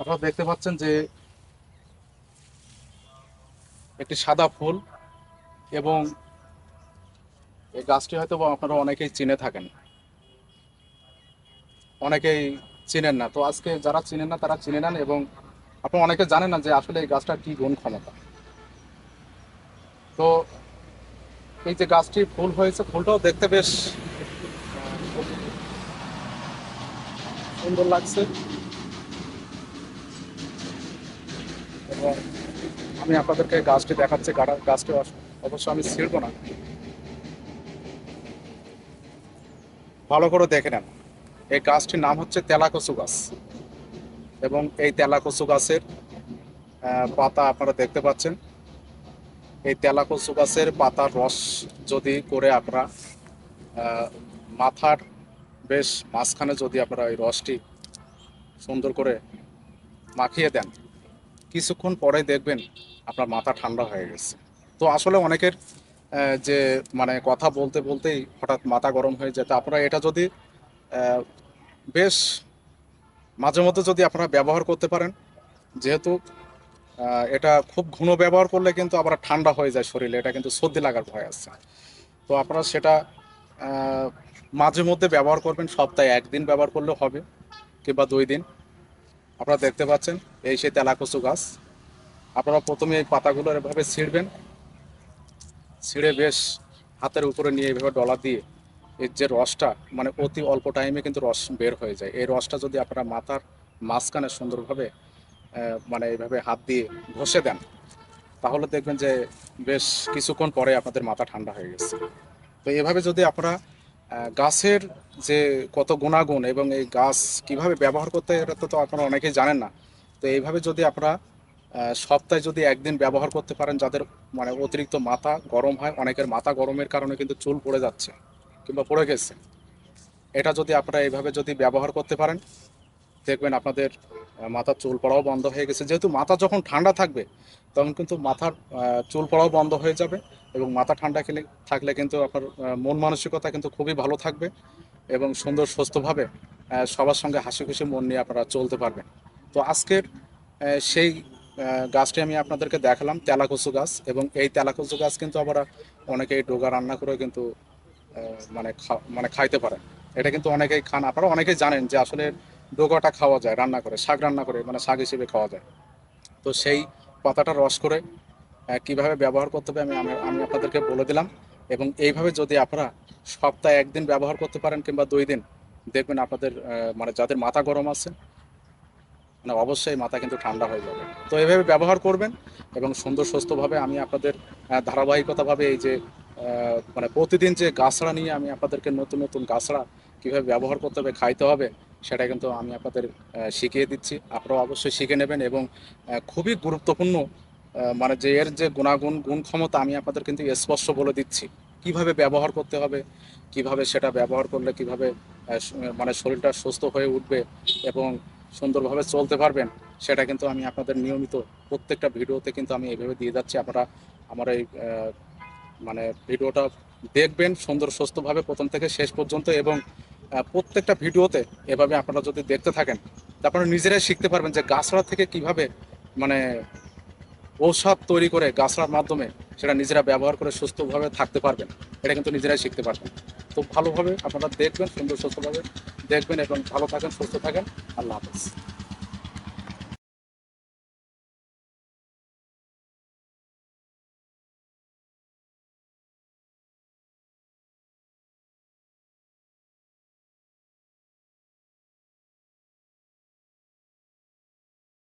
আপনারা দেখতে পাচ্ছেন যে একটি সাদা ফুল এবং এই গাছটি হয়তো আপনারা অনেকেই চিনে থাকেন। অনেকেই চিনেন না। তো আজকে যারা চিনেন না, তারা চিনে নেন এবং আপনারা অনেকে জানেন না যে আসলে এই গাছটার কি গুণ ক্ষমতা। তো এই যে গাছটি ফুল হয়েছে, ফুলটাও দেখতে বেশ সুন্দর লাগছে। এবং আমি আপনাদেরকে গাছটি দেখাচ্ছি গাছটি অবশ্য আমি ছিড়বো না। ভালো করে দেখে নেন। এই গাছটির নাম হচ্ছে তেলাকচু গাছ এবং এই তেলাকচু গাছের পাতা আপনারা দেখতে পাচ্ছেন। এই তেলাকচু গাছের পাতার রস যদি করে আপনারা মাথার বেশ মাঝখানে যদি আপনারা এই রসটি সুন্দর করে মাখিয়ে দেন কিছুক্ষণ পরে দেখবেন আপনার মাথা ঠান্ডা হয়ে গেছে। তো আসলে অনেকের যে মানে কথা বলতে বলতেই হঠাৎ মাথা গরম হয়ে যেত আপনারা এটা যদি বেশ মাঝে মধ্যে যদি আপনারা ব্যবহার করতে পারেন, যেহেতু এটা খুব ঘন ব্যবহার করলে কিন্তু আবার ঠান্ডা হয়ে যায় শরীরে। এটা কিন্তু সর্দি লাগার ভয় আছে। তো আপনারা সেটা মাঝে মধ্যে ব্যবহার করবেন, সপ্তাহে একদিন ব্যবহার করলে হবে, কিংবা দুই দিন। আপনারা দেখতে পাচ্ছেন, এই সেই তেলাকচু গাছ। আপনারা প্রথমে এই পাতাগুলো এভাবে ছিঁড়বেন। ছিঁড়ে বেশ হাতের উপরে নিয়ে এভাবে ডলা দিয়ে এর যে রসটা মানে অতি অল্প টাইমে কিন্তু রস বের হয়ে যায়। এই রসটা যদি আপনারা মাথার মাঝখানে সুন্দরভাবে মানে এইভাবে হাত দিয়ে ঘষে দেন, তাহলে দেখবেন যে বেশ কিছুক্ষণ পরে আপনাদের মাথা ঠান্ডা হয়ে গেছে। তো এভাবে যদি আপনারা গাছের যে কত গুণাগুণ এবং এই গাছ কীভাবে ব্যবহার করতে এটা তো আপনারা অনেকেই জানেন না। তো এইভাবে যদি আপনারা সপ্তাহে যদি একদিন ব্যবহার করতে পারেন, যাদের মানে অতিরিক্ত মাথা গরম হয়, অনেকের মাথা গরমের কারণে কিন্তু চুল পড়ে যাচ্ছে কিংবা পড়ে গেছে। এটা যদি আপনারা এইভাবে যদি ব্যবহার করতে পারেন দেখবেন আপনাদের মাথার চুল পড়াও বন্ধ হয়ে গেছে। যেহেতু মাথা যখন ঠান্ডা থাকবে, তখন কিন্তু মাথার চুল পড়াও বন্ধ হয়ে যাবে এবং মাথা ঠান্ডা খেলে, থাকলে কিন্তু আপনার মন মানসিকতা কিন্তু খুবই ভালো থাকবে এবং সুন্দর সুস্থভাবে সবার সঙ্গে হাসি খুশি মন নিয়ে আপনারা চলতে পারবেন। তো আজকের সেই গাছটি আমি আপনাদেরকে দেখালাম, তেলাকচু গাছ এবং এই তেলাকচু গাছ কিন্তু আবার অনেকেই ডোগা রান্না করে কিন্তু মানে মানে খাইতে পারে এটা কিন্তু অনেকেই খান, আপনারা অনেকেই জানেন যে আসলে ডোগাটা খাওয়া যায়, রান্না করে, শাক রান্না করে মানে শাক হিসেবে খাওয়া যায়। তো সেই পাতাটা রস করে কীভাবে ব্যবহার করতে হবে আমি, আমি- আপনাদেরকে বলে দিলাম। এবং এইভাবে যদি আপনারা সপ্তাহে একদিন ব্যবহার করতে পারেন কিংবা দুই দিন, দেখবেন আপনাদের মানে যাদের মাথা গরম আছে মানে অবশ্যই মাথা কিন্তু ঠান্ডা হয়ে যাবে। তো এইভাবে ব্যবহার করবেন এবং সুন্দর সুস্থভাবে আমি আপনাদের ধারাবাহিকতাভাবে এই যে মানে প্রতিদিন যে গাছড়া নিয়ে আমি আপনাদেরকে নতুন নতুন গাছড়া কীভাবে ব্যবহার করতে হবে, খাইতে হবে সেটা কিন্তু আমি আপনাদের শিখিয়ে দিচ্ছি। আপনারাও অবশ্যই শিখে নেবেন এবং খুবই গুরুত্বপূর্ণ মানে যে এর যে গুণাগুণ, গুণ ক্ষমতা আমি আপনাদের কিন্তু স্পষ্ট বলে দিচ্ছি। কীভাবে ব্যবহার করতে হবে, কীভাবে সেটা ব্যবহার করলে কীভাবে মানে শরীরটা সুস্থ হয়ে উঠবে এবং সুন্দরভাবে চলতে পারবেন, সেটা কিন্তু আমি আপনাদের নিয়মিত প্রত্যেকটা ভিডিওতে কিন্তু আমি এইভাবে দিয়ে যাচ্ছি। আপনারা আমার এই মানে ভিডিওটা দেখবেন সুন্দর, সুস্থভাবে প্রথম থেকে শেষ পর্যন্ত এবং প্রত্যেকটা ভিডিওতে এভাবে আপনারা যদি দেখতে থাকেন আপনারা নিজেরাই শিখতে পারবেন যে গাছড়া থেকে কীভাবে মানে ঔষধ তৈরি করে গাছড়ার মাধ্যমে সেটা নিজেরা ব্যবহার করে সুস্থভাবে থাকতে পারবেন। এটা কিন্তু নিজেরাই শিখতে পারবেন। তো ভালোভাবে আপনারা দেখবেন, সুন্দর সুস্থভাবে দেখবেন এবং ভালো থাকেন, সুস্থ থাকেন। আল্লাহ হাফেজ।